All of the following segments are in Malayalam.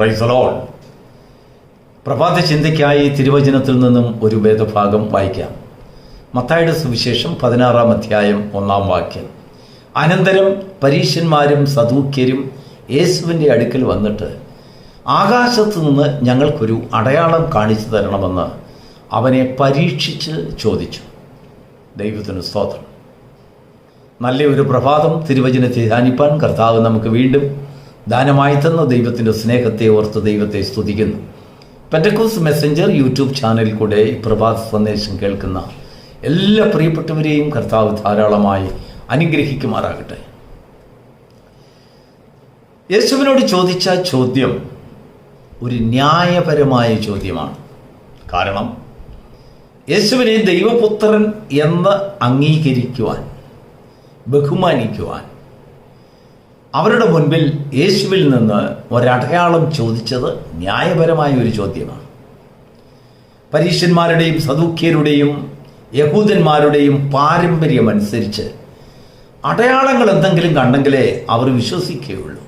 പ്രൈസലോൾ പ്രഭാത ചിന്തയ്ക്കായി തിരുവചനത്തിൽ നിന്നും ഒരു വേദഭാഗം വായിക്കാം. മത്തായുടെ സുവിശേഷം പതിനാറാം അധ്യായം ഒന്നാം വാക്യം. അനന്തരം പരീശന്മാരും സദൂക്യരും യേശുവിന്റെ അടുക്കൽ വന്നിട്ട് ആകാശത്ത് നിന്ന് ഞങ്ങൾക്കൊരു അടയാളം കാണിച്ചു തരണമെന്ന് അവനെ പരീക്ഷിച്ച് ചോദിച്ചു. ദൈവത്തിന് സ്തോത്രം. നല്ലൊരു പ്രഭാതം തിരുവചനത്തെ ധ്യാനിപ്പാൻ കർത്താവ് നമുക്ക് വീണ്ടും ദാനമായി തന്ന ദൈവത്തിന്റെ സ്നേഹത്തെ ഓർത്ത് ദൈവത്തെ സ്തുതിക്കുന്നു. പെറ്റക്കോസ് മെസ്സഞ്ചർ യൂട്യൂബ് ചാനലിൽ കൂടെ പ്രഭാത സന്ദേശം കേൾക്കുന്ന എല്ലാ പ്രിയപ്പെട്ടവരെയും കർത്താവ് ധാരാളമായി അനുഗ്രഹിക്കുമാറാകട്ടെ. യേശുവിനോട് ചോദിച്ച ചോദ്യം ഒരു ന്യായപരമായ ചോദ്യമാണ്. കാരണം യേശുവിനെ ദൈവപുത്രൻ എന്ന് അംഗീകരിക്കുവാൻ ബഹുമാനിക്കുവാൻ അവരുടെ മുൻപിൽ യേശുവിൽ നിന്ന് ഒരടയാളം ചോദിച്ചത് ന്യായപരമായ ഒരു ചോദ്യമാണ്. പരീശന്മാരുടെയും സദുഖ്യരുടെയും യഹൂദന്മാരുടെയും പാരമ്പര്യമനുസരിച്ച് അടയാളങ്ങൾ എന്തെങ്കിലും കണ്ടെങ്കിലേ അവർ വിശ്വസിക്കുകയുള്ളൂ.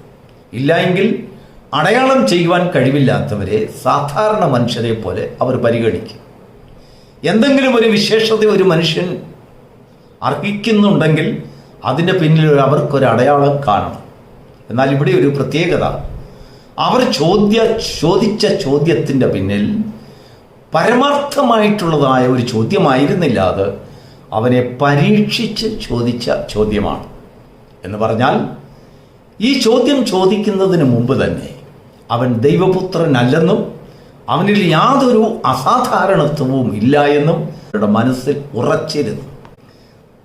ഇല്ലായെങ്കിൽ അടയാളം ചെയ്യുവാൻ കഴിവില്ലാത്തവരെ സാധാരണ മനുഷ്യരെ പോലെ അവർ പരിഗണിക്കും. എന്തെങ്കിലും ഒരു വിശേഷത ഒരു മനുഷ്യൻ അർഹിക്കുന്നുണ്ടെങ്കിൽ അതിന്റെ പിന്നിൽ അവർക്കൊരു അടയാളം കാണണം. എന്നാൽ ഇവിടെ ഒരു പ്രത്യേകത. അവർ ചോദ്യ ചോദിച്ച ചോദ്യത്തിന്റെ പിന്നിൽ പരമാർത്ഥമായിട്ടുള്ളതായ ഒരു ചോദ്യമായിരുന്നില്ല അത്. അവനെ പരീക്ഷിച്ച് ചോദിച്ച ചോദ്യമാണ്. എന്ന് പറഞ്ഞാൽ ഈ ചോദ്യം ചോദിക്കുന്നതിന് മുമ്പ് തന്നെ അവൻ ദൈവപുത്രനല്ലെന്നും അവനിൽ യാതൊരു അസാധാരണത്വവും ഇല്ല എന്നും അവരുടെ മനസ്സിൽ ഉറച്ചിരുന്നു.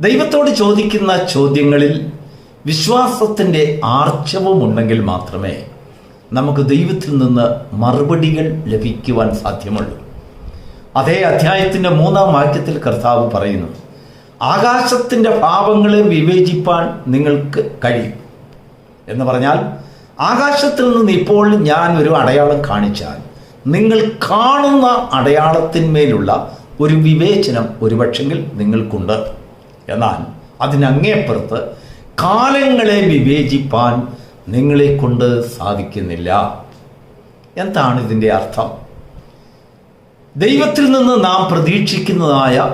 ദൈവത്തോട് ചോദിക്കുന്ന ചോദ്യങ്ങളിൽ വിശ്വാസത്തിന്റെ ആർജവം ഉണ്ടെങ്കിൽ മാത്രമേ നമുക്ക് ദൈവത്തിൽ നിന്ന് മറുപടികൾ ലഭിക്കുവാൻ സാധ്യമുള്ളൂ. അതേ അധ്യായത്തിന്റെ മൂന്നാം വാക്യത്തിൽ കർത്താവ് പറയുന്നു ആകാശത്തിന്റെ ഭാവങ്ങളെ വിവേചിപ്പാൻ നിങ്ങൾക്ക് കഴിയും. എന്ന് പറഞ്ഞാൽ ആകാശത്തിൽ നിന്ന് ഇപ്പോൾ ഞാൻ ഒരു അടയാളം കാണിച്ചാൽ നിങ്ങൾ കാണുന്ന അടയാളത്തിന്മേലുള്ള ഒരു വിവേചനം ഒരുപക്ഷെങ്കിൽ നിങ്ങൾക്കുണ്ട്. എന്നാൽ അതിനങ്ങേപ്പുറത്ത് കാലങ്ങളെ വിവേചിപ്പാൻ നിങ്ങളെ കൊണ്ട് സാധിക്കുന്നില്ല. എന്താണ് ഇതിന്റെ അർത്ഥം? ദൈവത്തിൽ നിന്ന് നാം പ്രതീക്ഷിക്കുന്നതായ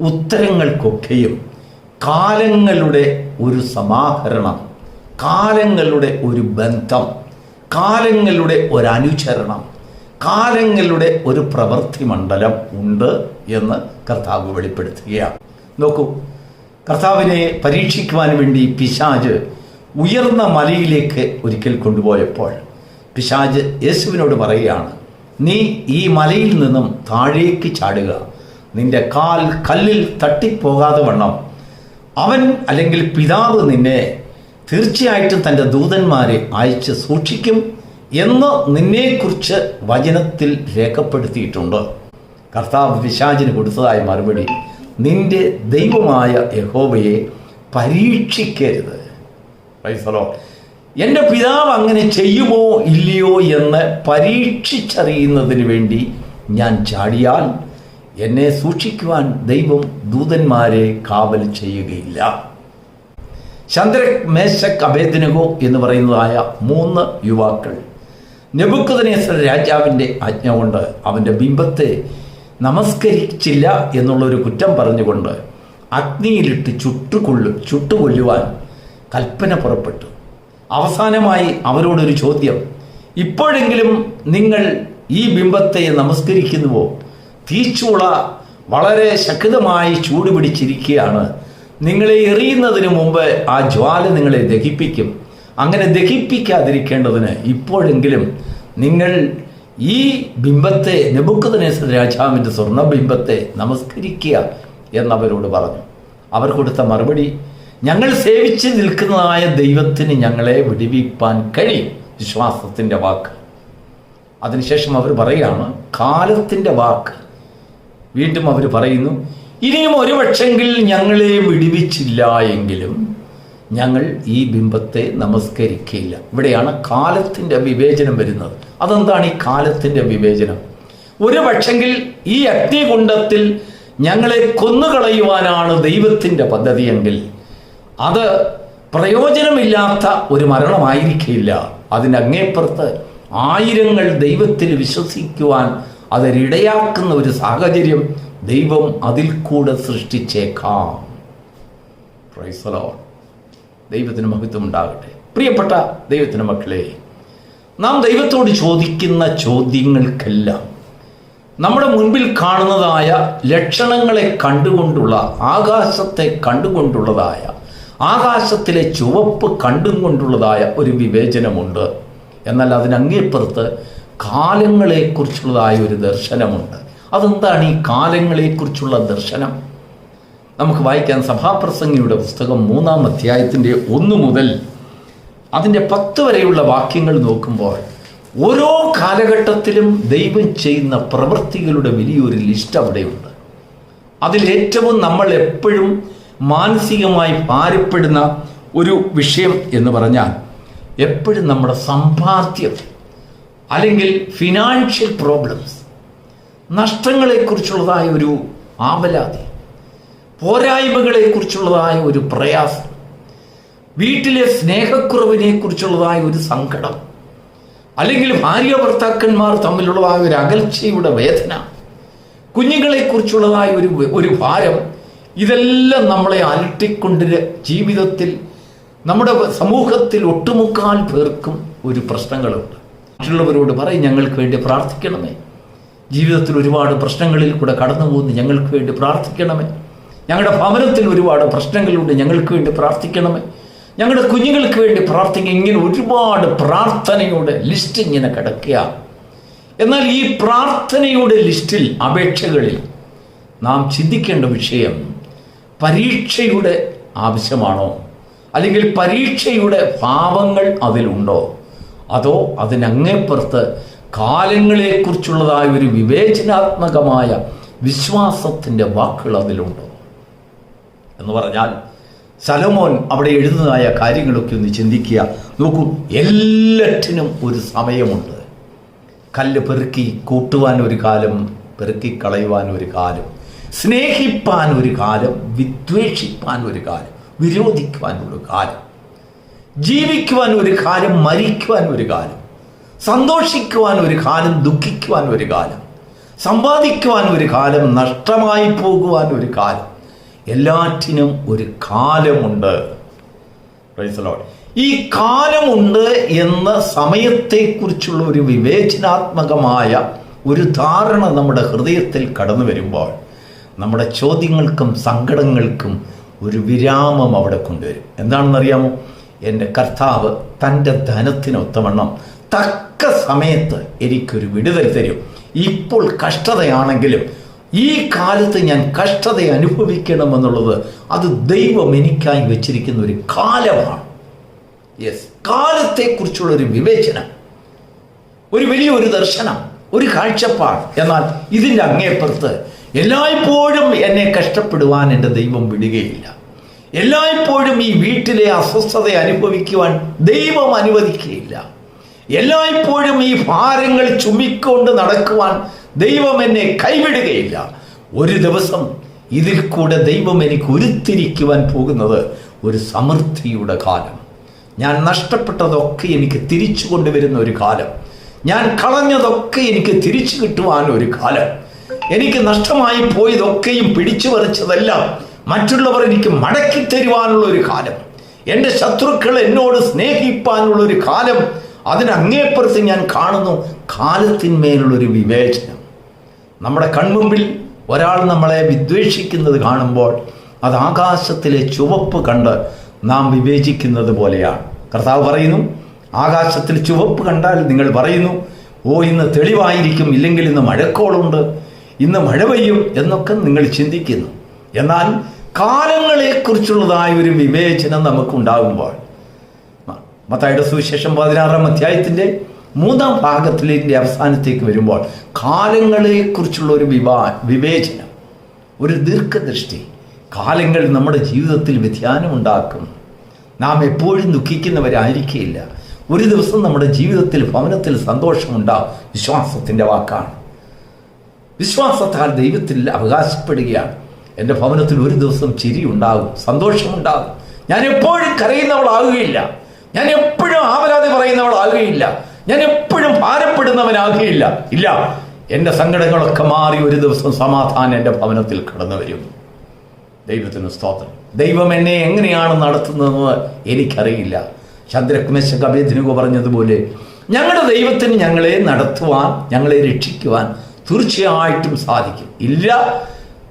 ഉത്തരങ്ങൾക്കൊക്കെയും കാലങ്ങളുടെ ഒരു സമാഹരണം കാലങ്ങളുടെ ഒരു ബന്ധം കാലങ്ങളുടെ ഒരു അനുചരണം കാലങ്ങളുടെ ഒരു പ്രവൃത്തി മണ്ഡലം ഉണ്ട് എന്ന് കർത്താവ് വെളിപ്പെടുത്തുകയാണ്. നോക്കൂ കർത്താവിനെ പരീക്ഷിക്കുവാൻ വേണ്ടി പിശാജ് ഉയർന്ന മലയിലേക്ക് ഒരിക്കൽ കൊണ്ടുപോയപ്പോൾ പിശാജ് യേശുവിനോട് പറയുകയാണ് നീ ഈ മലയിൽ നിന്നും താഴേക്ക് ചാടുക. നിന്റെ കാൽ കല്ലിൽ തട്ടിപ്പോകാതെ വണ്ണം. അവൻ അല്ലെങ്കിൽ പിതാവ് നിന്നെ തീർച്ചയായിട്ടും തന്റെ ദൂതന്മാരെ അയച്ച് സൂക്ഷിക്കും എന്ന് നിന്നെക്കുറിച്ച് വചനത്തിൽ രേഖപ്പെടുത്തിയിട്ടുണ്ട്. കർത്താവ് പിശാചിന് കൊടുത്തതായ മറുപടി നിന്റെ ദൈവമായ യഹോവയെ പരീക്ഷിക്കരുത്. പൈസലോ എന്റെ പിതാവ് അങ്ങനെ ചെയ്യുമോ ഇല്ലയോ എന്ന് പരീക്ഷിച്ചറിയുന്നതിന് വേണ്ടി ഞാൻ ചാടിയാൽ എന്നെ സൂക്ഷിക്കുവാൻ ദൈവം ദൂതന്മാരെ കാവൽ ചെയ്യുകയില്ല. ചന്ദ്രക് മേശക് അഭേദനകോ എന്ന് പറയുന്നതായ മൂന്ന് യുവാക്കൾ. നെബുക്കുദനേശ്വര രാജാവിന്റെ ആജ്ഞ കൊണ്ട് അവന്റെ ബിംബത്തെ നമസ്കരിച്ചില്ല എന്നുള്ളൊരു കുറ്റം പറഞ്ഞുകൊണ്ട് അഗ്നിയിലിട്ട് ചുട്ടുകൊള്ളു ചുട്ടുകൊല്ലുവാൻ കൽപ്പന പുറപ്പെട്ടു. അവസാനമായി അവരോടൊരു ചോദ്യം ഇപ്പോഴെങ്കിലും നിങ്ങൾ ഈ ബിംബത്തെ നമസ്കരിക്കുന്നുവോ? തീച്ചൂള വളരെ ശക്തമായി ചൂടുപിടിച്ചിരിക്കുകയാണ് നിങ്ങളെ എറിയുന്നതിന് മുമ്പ് ആ ജ്വാല നിങ്ങളെ ദഹിപ്പിക്കും. അങ്ങനെ ദഹിപ്പിക്കാതിരിക്കേണ്ടതിന് ഇപ്പോഴെങ്കിലും നിങ്ങൾ ഈ ബിംബത്തെ നെബുക്കതനേശ്വര രാജാവിന്റെ സ്വർണബിംബത്തെ നമസ്കരിക്കുക എന്നവരോട് പറഞ്ഞു. അവർ കൊടുത്ത മറുപടി ഞങ്ങൾ സേവിച്ച് നിൽക്കുന്നതായ ദൈവത്തിന് ഞങ്ങളെ വിടിവിപ്പാൻ കഴിയും വിശ്വാസത്തിന്റെ വാക്ക്. അതിനുശേഷം അവർ പറയുകയാണ് കാലത്തിന്റെ വാക്ക്. വീണ്ടും അവർ പറയുന്നു ഇനിയും ഒരു പക്ഷെങ്കിൽ ഞങ്ങളെ വിടിവിച്ചില്ല എങ്കിലും ഞങ്ങൾ ഈ ബിംബത്തെ നമസ്കരിക്കില്ല ഇവിടെയാണ് കാലത്തിന്റെ വിവേചനം വരുന്നത്. അതെന്താണ് ഈ കാലത്തിന്റെ വിവേചനം? ഒരു പക്ഷെങ്കിൽ ഈ അഗ്നികുണ്ടത്തിൽ ഞങ്ങളെ കൊന്നുകളയുവാനാണ് ദൈവത്തിന്റെ പദ്ധതിയെങ്കിൽ അത് പ്രയോജനമില്ലാത്ത ഒരു മരണമായിരിക്കില്ല. അതിന്റെ അങ്ങേപ്പുറത്ത് ആയിരങ്ങൾ ദൈവത്തിൽ വിശ്വസിക്കുവാൻ അതിനിടയാക്കുന്ന ഒരു സാഹചര്യം ദൈവം അതിൽ കൂടെ സൃഷ്ടിച്ചേക്കാം. ദൈവത്തിന് മഹത്വം ഉണ്ടാകട്ടെ പ്രിയപ്പെട്ട ദൈവത്തിന് മക്കളെ നാം ദൈവത്തോട് ചോദിക്കുന്ന ചോദ്യങ്ങൾക്കെല്ലാം നമ്മുടെ മുൻപിൽ കാണുന്നതായ ലക്ഷണങ്ങളെ കണ്ടുകൊണ്ടുള്ള ആകാശത്തെ കണ്ടുകൊണ്ടുള്ളതായ ആകാശത്തിലെ ചുവപ്പ് കണ്ടുകൊണ്ടുള്ളതായ ഒരു വിവേചനമുണ്ട്. എന്നാൽ അതിനങ്ങേപ്പുറത്ത് കാലങ്ങളെക്കുറിച്ചുള്ളതായ ഒരു ദർശനമുണ്ട്. അതെന്താണ് ഈ കാലങ്ങളെക്കുറിച്ചുള്ള ദർശനം? നമുക്ക് വായിക്കാൻ സഭാപ്രസംഗിയുടെ പുസ്തകം മൂന്നാം അധ്യായത്തിന്റെ ഒന്ന് മുതൽ അതിന്റെ പത്ത് വരെയുള്ള വാക്യങ്ങൾ നോക്കുമ്പോൾ ഓരോ കാലഘട്ടത്തിലും ദൈവം ചെയ്യുന്ന പ്രവൃത്തികളുടെ വലിയൊരു ലിസ്റ്റ് അവിടെയുണ്ട്. അതിലേറ്റവും നമ്മൾ എപ്പോഴും മാനസികമായി ഭാരപ്പെടുന്ന ഒരു വിഷയം എന്ന് പറഞ്ഞാൽ എപ്പോഴും നമ്മുടെ സമ്പാദ്യം അല്ലെങ്കിൽ ഫിനാൻഷ്യൽ പ്രോബ്ലംസ് നഷ്ടങ്ങളെക്കുറിച്ചുള്ളതായ ഒരു ആവലാതി പോരായ്മകളെക്കുറിച്ചുള്ളതായ ഒരു പ്രയാസം വീട്ടിലെ സ്നേഹക്കുറവിനെ കുറിച്ചുള്ളതായ ഒരു സങ്കടം. അല്ലെങ്കിൽ ഭാര്യ ഭർത്താക്കന്മാർ തമ്മിലുള്ളതായ ഒരു അകൽച്ചയുടെ വേദന. കുഞ്ഞുങ്ങളെക്കുറിച്ചുള്ളതായ ഒരു ഒരു ഭാരം. ഇതെല്ലാം നമ്മളെ അലട്ടിക്കൊണ്ട് ജീവിതത്തിൽ നമ്മുടെ സമൂഹത്തിൽ ഒട്ടുമുക്കാൽ പേർക്കും ഒരു പ്രശ്നങ്ങളുണ്ട്. മറ്റുള്ളവരോട് പറയും ഞങ്ങൾക്ക് വേണ്ടി പ്രാർത്ഥിക്കണമേ. ജീവിതത്തിൽ ഒരുപാട് പ്രശ്നങ്ങളിൽ കൂടെ കടന്നു പോകുന്നു. ഞങ്ങൾക്ക് വേണ്ടി പ്രാർത്ഥിക്കണമേ. ഞങ്ങളുടെ ഭവനത്തിൽ ഒരുപാട് പ്രശ്നങ്ങളുണ്ട്. ഞങ്ങൾക്ക് വേണ്ടി പ്രാർത്ഥിക്കണമേ. ഞങ്ങളുടെ കുഞ്ഞുങ്ങൾക്ക് വേണ്ടി പ്രാർത്ഥിക്കുക. ഇങ്ങനെ ഒരുപാട് പ്രാർത്ഥനയുടെ ലിസ്റ്റ് ഇങ്ങനെ കിടക്കുക. എന്നാൽ ഈ പ്രാർത്ഥനയുടെ ലിസ്റ്റിൽ അപേക്ഷകളിൽ നാം ചിന്തിക്കേണ്ട വിഷയം പരീക്ഷയുടെ ആവശ്യമാണോ? അല്ലെങ്കിൽ പരീക്ഷയുടെ ഭാവങ്ങൾ അതിലുണ്ടോ? അതോ അതിനങ്ങേപ്പുറത്ത് കാലങ്ങളെക്കുറിച്ചുള്ളതായ ഒരു വിവേചനാത്മകമായ വിശ്വാസത്തിന്റെ വാക്കുകൾ അതിലുണ്ടോ? എന്ന് പറഞ്ഞാൽ സലമോൻ അവിടെ എഴുതുന്നതായ കാര്യങ്ങളൊക്കെ ഒന്ന് ചിന്തിക്കുക നോക്കൂ എല്ലാറ്റിനും ഒരു സമയമുണ്ട് കല്ല് പെറുക്കി കൂട്ടുവാൻ ഒരു കാലം പെറുക്കി കളയുവാൻ ഒരു കാലം സ്നേഹിപ്പാൻ ഒരു കാലം വിദ്വേഷിപ്പാൻ ഒരു കാലം വിരോധിക്കുവാൻ ഒരു കാലം ജീവിക്കുവാൻ ഒരു കാലം മരിക്കുവാൻ ഒരു കാലം സന്തോഷിക്കുവാൻ ഒരു കാലം ദുഃഖിക്കുവാൻ ഒരു കാലം സമ്പാദിക്കുവാൻ ഒരു കാലം നഷ്ടമായി പോകുവാൻ ഒരു കാലം എല്ലാറ്റിനും ഒരു കാലമുണ്ട്. ഈ കാലമുണ്ട് എന്ന സമയത്തെക്കുറിച്ചുള്ള ഒരു വിവേചനാത്മകമായ ഒരു ധാരണ നമ്മുടെ ഹൃദയത്തിൽ കടന്നു വരുമ്പോൾ നമ്മുടെ ചോദ്യങ്ങൾക്കും സങ്കടങ്ങൾക്കും ഒരു വിരാമം അവിടെ കൊണ്ടുവരും. എന്താണെന്നറിയാമോ? എന്റെ കർത്താവ് തന്റെ ധനത്തിനൊത്തവണ്ണം തക്ക സമയത്ത് എനിക്കൊരു വിടുതൽ തരും. ഇപ്പോൾ കഷ്ടതയാണെങ്കിലും ഈ കാലത്ത് ഞാൻ കഷ്ടത അനുഭവിക്കണമെന്നുള്ളത് അത് ദൈവം എനിക്കായി വെച്ചിരിക്കുന്ന ഒരു കാലമാണ്. യെസ് കാലത്തെക്കുറിച്ചുള്ള ഒരു വിവേചനം. ഒരു വലിയൊരു ദർശനം. ഒരു കാഴ്ചപ്പാട്. എന്നാൽ ഇതിന്റെ അങ്ങേപ്പുറത്ത് എല്ലായ്പ്പോഴും എന്നെ കഷ്ടപ്പെടുവാൻ എന്റെ ദൈവം വിടുകയില്ല. എല്ലായ്പ്പോഴും ഈ വീട്ടിലെ അസ്വസ്ഥത അനുഭവിക്കുവാൻ ദൈവം അനുവദിക്കുകയില്ല. എല്ലായ്പ്പോഴും ഈ ഭാരങ്ങൾ ചുമിക്കൊണ്ട് നടക്കുവാൻ ദൈവം എന്നെ കൈവിടുകയില്ല. ഒരു ദിവസം ഇതിൽ കൂടെ ദൈവം എനിക്ക് ഉരുത്തിരിക്കുവാൻ പോകുന്നത് ഒരു സമൃദ്ധിയുടെ കാലം. ഞാൻ നഷ്ടപ്പെട്ടതൊക്കെ എനിക്ക് തിരിച്ചു കൊണ്ടുവരുന്ന ഒരു കാലം. ഞാൻ കളഞ്ഞതൊക്കെ എനിക്ക് തിരിച്ചു കിട്ടുവാൻ ഒരു കാലം. എനിക്ക് നഷ്ടമായി പോയതൊക്കെയും പിടിച്ചു പറിച്ചതെല്ലാം മറ്റുള്ളവർ എനിക്ക് മടക്കി തരുവാനുള്ള ഒരു കാലം. എന്റെ ശത്രുക്കൾ എന്നോട് സ്നേഹിപ്പാനുള്ള ഒരു കാലം. അതിനങ്ങേപ്പുറത്ത് ഞാൻ കാണുന്നു കാലത്തിന്മേലുള്ളൊരു വിവേചനം. നമ്മുടെ കൺമുമ്പിൽ ഒരാൾ നമ്മളെ വിദ്വേഷിക്കുന്നത് കാണുമ്പോൾ അത് ആകാശത്തിലെ ചുവപ്പ് കണ്ട് നാം വിവേചിക്കുന്നത് പോലെയാണ്. കർത്താവ് പറയുന്നു ആകാശത്തിൽ ചുവപ്പ് കണ്ടാൽ നിങ്ങൾ പറയുന്നു ഓ ഇന്ന് തെളിവായിരിക്കും ഇല്ലെങ്കിൽ ഇന്ന് മഴക്കോളുണ്ട് ഇന്ന് മഴ പെയ്യും എന്നൊക്കെ നിങ്ങൾ ചിന്തിക്കുന്നു. എന്നാൽ കാലങ്ങളെക്കുറിച്ചുള്ളതായ ഒരു വിവേചനം നമുക്കുണ്ടാകുമ്പോൾ മത്തായുടെ സുവിശേഷം പതിനാറാം അധ്യായത്തിന്റെ മൂന്നാം ഭാഗത്തിലേക്ക് അവസാനത്തേക്ക് വരുമ്പോൾ കാലങ്ങളെക്കുറിച്ചുള്ള ഒരു വിവാ വിവേചനം ഒരു ദീർഘദൃഷ്ടി. കാലങ്ങൾ നമ്മുടെ ജീവിതത്തിൽ വ്യതിയാനമുണ്ടാക്കും. നാം എപ്പോഴും ദുഃഖിക്കുന്നവരായിരിക്കില്ല ഒരു ദിവസം നമ്മുടെ ജീവിതത്തിൽ ഭവനത്തിൽ സന്തോഷമുണ്ടാകും വിശ്വാസത്തിന്റെ വാക്കാണ്. വിശ്വാസത്താൽ ദൈവത്തിൽ അവകാശപ്പെടുകയാണ്. എന്റെ ഭവനത്തിൽ ഒരു ദിവസം ചിരി ഉണ്ടാകും സന്തോഷമുണ്ടാകും. ഞാൻ എപ്പോഴും കരയുന്നവളാകുകയില്ല. ഞാൻ എപ്പോഴും ആവരാതെ പറയുന്നവളാകുകയില്ല. ഞാൻ എപ്പോഴും ഭാരപ്പെടുന്നവനാകുകയില്ല. ഇല്ല എന്റെ സങ്കടങ്ങളൊക്കെ മാറി ഒരു ദിവസം സമാധാനം എന്റെ ഭവനത്തിൽ കടന്നു വരും. ദൈവത്തിന് സ്തോത്രം. ദൈവം എന്നെ എങ്ങനെയാണ് നടത്തുന്നതെന്ന് എനിക്കറിയില്ല. ചന്ദ്രകുമേശ കബേദിനുക പറഞ്ഞതുപോലെ ഞങ്ങളുടെ ദൈവത്തിന് ഞങ്ങളെ നടത്തുവാൻ ഞങ്ങളെ രക്ഷിക്കുവാൻ തീർച്ചയായിട്ടും സാധിക്കും. ഇല്ല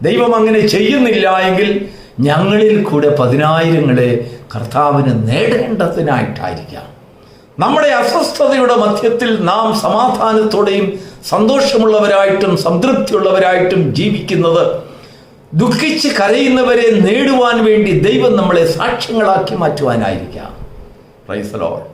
ദൈവം അങ്ങനെ ചെയ്യുന്നില്ല എങ്കിൽ ഞങ്ങളിൽ കൂടെ പതിനായിരങ്ങളെ കർത്താവിന് നേടേണ്ടതിനായിട്ടായിരിക്കാം. നമ്മുടെ അസ്വസ്ഥതയുടെ മധ്യത്തിൽ നാം സമാധാനത്തോടെയും സന്തോഷമുള്ളവരായിട്ടും സംതൃപ്തിയുള്ളവരായിട്ടും ജീവിക്കുന്നത് ദുഃഖിച്ച് കരയുന്നവരെ നേടുവാൻ വേണ്ടി ദൈവം നമ്മളെ സാക്ഷ്യങ്ങളാക്കി മാറ്റുവാനായിരിക്കാം. പ്രൈസലോ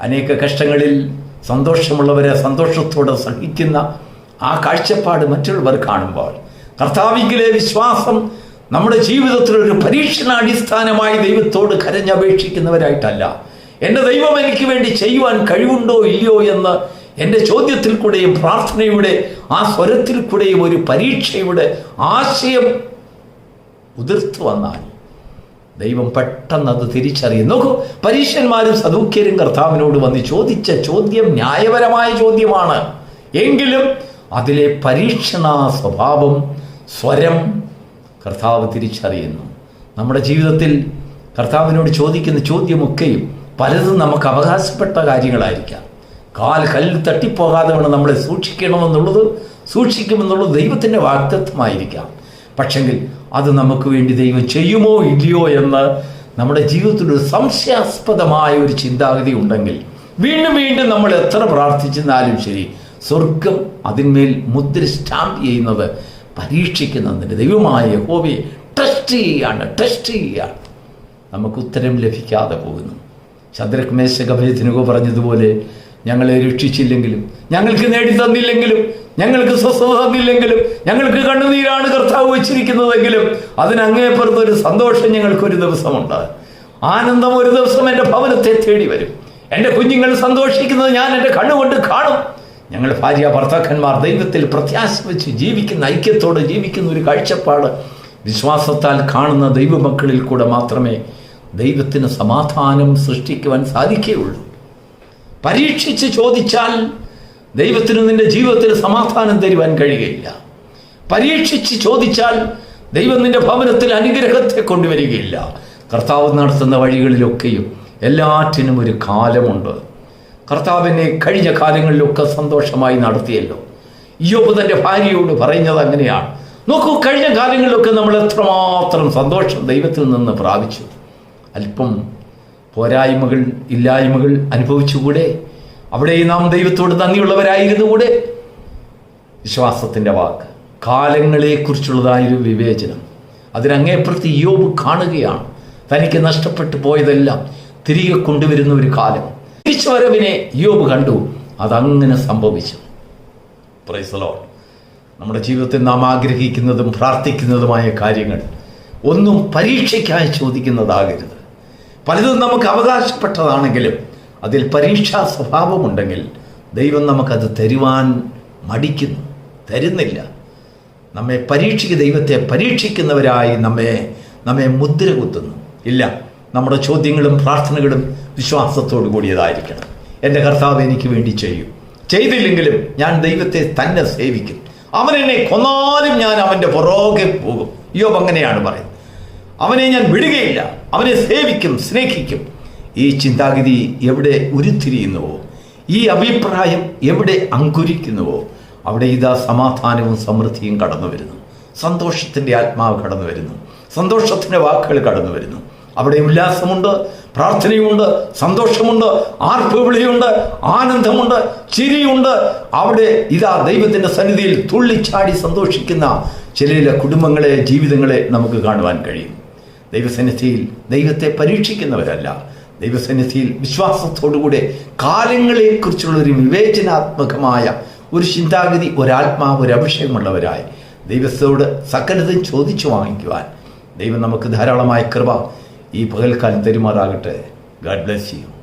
അനേക കഷ്ടങ്ങളിൽ സന്തോഷമുള്ളവരെ സന്തോഷത്തോടെ സഹിക്കുന്ന ആ കാഴ്ചപ്പാട് മറ്റുള്ളവർ കാണുമ്പോൾ കർത്താവിങ്കിലെ വിശ്വാസം നമ്മുടെ ജീവിതത്തിൽ ഒരു പരീക്ഷണാടിസ്ഥാനമായി ദൈവത്തോട് കരഞ്ഞപേക്ഷിക്കുന്നവരായിട്ടല്ല. എന്റെ ദൈവം എനിക്ക് വേണ്ടി ചെയ്യുവാൻ കഴിവുണ്ടോ ഇല്ലയോ എന്ന് എന്റെ ചോദ്യത്തിൽ കൂടെയും പ്രാർത്ഥനയുടെ ആ സ്വരത്തിൽ കൂടെയും ഒരു പരീക്ഷയുടെ ആശയം ഉതിർത്തു വന്നാൽ ദൈവം പെട്ടെന്ന് അത് തിരിച്ചറിയും. നോക്കൂ പരീക്ഷന്മാരും സദൂക്യരും കർത്താവിനോട് വന്ന് ചോദിച്ച ചോദ്യം ന്യായപരമായ ചോദ്യമാണ്. എങ്കിലും അതിലെ പരീക്ഷണ സ്വഭാവം സ്വരം കർത്താവ് തിരിച്ചറിയുന്നു. നമ്മുടെ ജീവിതത്തിൽ കർത്താവിനോട് ചോദിക്കുന്ന ചോദ്യമൊക്കെയും പലതും നമുക്ക് അവകാശപ്പെട്ട കാര്യങ്ങളായിരിക്കാം. കാൽ കല്ലിൽ തട്ടിപ്പോകാതെ വേണം നമ്മളെ സൂക്ഷിക്കണമെന്നുള്ളത് സൂക്ഷിക്കുമെന്നുള്ളത് ദൈവത്തിന്റെ വാക്തത്വമായിരിക്കാം പക്ഷെങ്കിൽ അത് നമുക്ക് വേണ്ടി ദൈവം ചെയ്യുമോ ഇല്ലയോ എന്ന് നമ്മുടെ ജീവിതത്തിൽ ഒരു സംശയാസ്പദമായ ഒരു ചിന്താഗതി ഉണ്ടെങ്കിൽ വീണ്ടും വീണ്ടും നമ്മൾ എത്ര പ്രാർത്ഥിച്ചെന്നാലും ശരി സ്വർഗം അതിന്മേൽ മുദ്ര സ്റ്റാമ്പ് ചെയ്യുന്നത് പരീക്ഷിക്കുന്നതിന്റെ ദൈവമായ ഹോബിയെ ടെസ്റ്റ് ചെയ്യാണ് ടെസ്റ്റ് ചെയ്യാണ് നമുക്ക് ഉത്തരം ലഭിക്കാതെ പോകുന്നു. ശദ്രക് മേശകഭേദിനുക പറഞ്ഞതുപോലെ ഞങ്ങളെ രക്ഷിച്ചില്ലെങ്കിലും ഞങ്ങൾക്ക് നേടി തന്നില്ലെങ്കിലും ഞങ്ങൾക്ക് സ്വസ്ഥത തന്നില്ലെങ്കിലും ഞങ്ങൾക്ക് കണ്ണുനീരാണ് കർത്താവ് വെച്ചിരിക്കുന്നതെങ്കിലും അതിനങ്ങേപ്പുറത്ത് ഒരു സന്തോഷം ഞങ്ങൾക്ക് ഒരു ദിവസമുണ്ട്. ആനന്ദം ഒരു ദിവസം എന്റെ ഭവനത്തെ തേടി വരും. എന്റെ കുഞ്ഞുങ്ങൾ സന്തോഷിക്കുന്നത് ഞാൻ എന്റെ കണ്ണുകൊണ്ട് കാണും. ഞങ്ങൾ ഭാര്യ ഭർത്താക്കന്മാർ ദൈവത്തിൽ പ്രത്യാശ വെച്ച് ജീവിക്കുന്ന ഐക്യത്തോടെ ജീവിക്കുന്ന ഒരു കാഴ്ചപ്പാട് വിശ്വാസത്താൽ കാണുന്ന ദൈവമക്കളിൽ കൂടെ മാത്രമേ ദൈവത്തിന് സമാധാനം സൃഷ്ടിക്കുവാൻ സാധിക്കുകയുള്ളൂ. പരീക്ഷിച്ച് ചോദിച്ചാൽ ദൈവത്തിന് നിന്റെ ജീവിതത്തിൽ സമാധാനം തരുവാൻ കഴിയുകയില്ല. പരീക്ഷിച്ച് ചോദിച്ചാൽ ദൈവം നിന്റെ ഭവനത്തിൽ അനുഗ്രഹത്തെ കൊണ്ടുവരികയില്ല. കർത്താവ് നടത്തുന്ന വഴികളിലൊക്കെയും എല്ലാറ്റിനും ഒരു കാലമുണ്ട്. കർത്താവിനെ കഴിഞ്ഞ കാലങ്ങളിലൊക്കെ സന്തോഷമായി നടത്തിയല്ലോ. യോബ് തന്റെ ഭാര്യയോട് പറയുന്നത് അങ്ങനെയാണ്. നോക്കൂ കഴിഞ്ഞ കാലങ്ങളിലൊക്കെ നമ്മൾ എത്രമാത്രം സന്തോഷം ദൈവത്തിൽ നിന്ന് പ്രാപിച്ചു. അല്പം പോരായ്മകൾ ഇല്ലായ്മകൾ അനുഭവിച്ചുകൂടെ? അവിടെ നാം ദൈവത്തോട് നന്ദിയുള്ളവരായിരുന്നുകൂടെ? വിശ്വാസത്തിന്റെ വാക്ക് കാലങ്ങളെക്കുറിച്ചുള്ളതായൊരു വിവേചനം. അതിനങ്ങേപ്പുറത്ത് യോബ് കാണുകയാണ്. തനിക്ക് നഷ്ടപ്പെട്ടു പോയതെല്ലാം തിരികെ കൊണ്ടുവരുന്ന ഒരു കാലം. തിരിച്ചുവരവിനെ യോബ് കണ്ടു. അതങ്ങനെ സംഭവിച്ചു. പ്രൈസലോ നമ്മുടെ ജീവിതത്തിൽ നാം ആഗ്രഹിക്കുന്നതും പ്രാർത്ഥിക്കുന്നതുമായ കാര്യങ്ങൾ ഒന്നും പരീക്ഷയ്ക്കായി ചോദിക്കുന്നതാകരുത്. പലതും നമുക്ക് അവകാശപ്പെട്ടതാണെങ്കിലും അതിൽ പരീക്ഷാ സ്വഭാവമുണ്ടെങ്കിൽ ദൈവം നമുക്കത് തരുവാൻ മടിക്കുന്നു തരുന്നില്ല. നമ്മെ പരീക്ഷിക്ക് ദൈവത്തെ പരീക്ഷിക്കുന്നവരായി നമ്മെ നമ്മെ മുദ്ര കുത്തുന്നു. ഇല്ല നമ്മുടെ ചോദ്യങ്ങളും പ്രാർത്ഥനകളും വിശ്വാസത്തോടു കൂടിയതായിരിക്കണം. എന്റെ കർത്താവ് എനിക്ക് വേണ്ടി ചെയ്യും. ചെയ്തില്ലെങ്കിലും ഞാൻ ദൈവത്തെ തന്നെ സേവിക്കും. അവൻ എന്നെ കൊന്നാലും ഞാൻ അവന്റെ പുറകെ പോകും. യോബ് അങ്ങനെയാണ് പറയുന്നത്. അവനെ ഞാൻ വിടുകയില്ല. അവനെ സേവിക്കും സ്നേഹിക്കും. ഈ ചിന്താഗതി എവിടെ ഉരുത്തിരിയുന്നുവോ? ഈ അഭിപ്രായം എവിടെ അങ്കുരിക്കുന്നുവോ? അവിടെ ഇതാ സമാധാനവും സമൃദ്ധിയും കടന്നു വരുന്നു. സന്തോഷത്തിന്റെ ആത്മാവ് കടന്നു വരുന്നു. സന്തോഷത്തിന്റെ വാക്കുകൾ കടന്നു വരുന്നു. അവിടെ ഉല്ലാസമുണ്ട് പ്രാർത്ഥനയുമുണ്ട് സന്തോഷമുണ്ട് ആർപ്പുവിളിയുണ്ട് ആനന്ദമുണ്ട് ചിരിയുണ്ട്. അവിടെ ഇതാ ദൈവത്തിന്റെ സന്നിധിയിൽ തുള്ളിച്ചാടി സന്തോഷിക്കുന്ന ചില കുടുംബങ്ങളെ ജീവിതങ്ങളെ നമുക്ക് കാണുവാൻ കഴിയും. ദൈവസന്നിധിയിൽ ദൈവത്തെ പരീക്ഷിക്കുന്നവരല്ല. ദൈവസന്നിധിയിൽ വിശ്വാസത്തോടുകൂടെ കാലങ്ങളെക്കുറിച്ചുള്ള ഒരു വിവേചനാത്മകമായ ഒരു ചിന്താഗതി ഒരാത്മാവ് ഒരു അഭിഷേകമുള്ളവരായി ദൈവത്തോട് സകലതും ചോദിച്ചു വാങ്ങിക്കുവാൻ ദൈവം നമുക്ക് ധാരാളമായ കൃപ ഈ പകൽക്കാലം തരുമാറാകട്ടെ. God bless you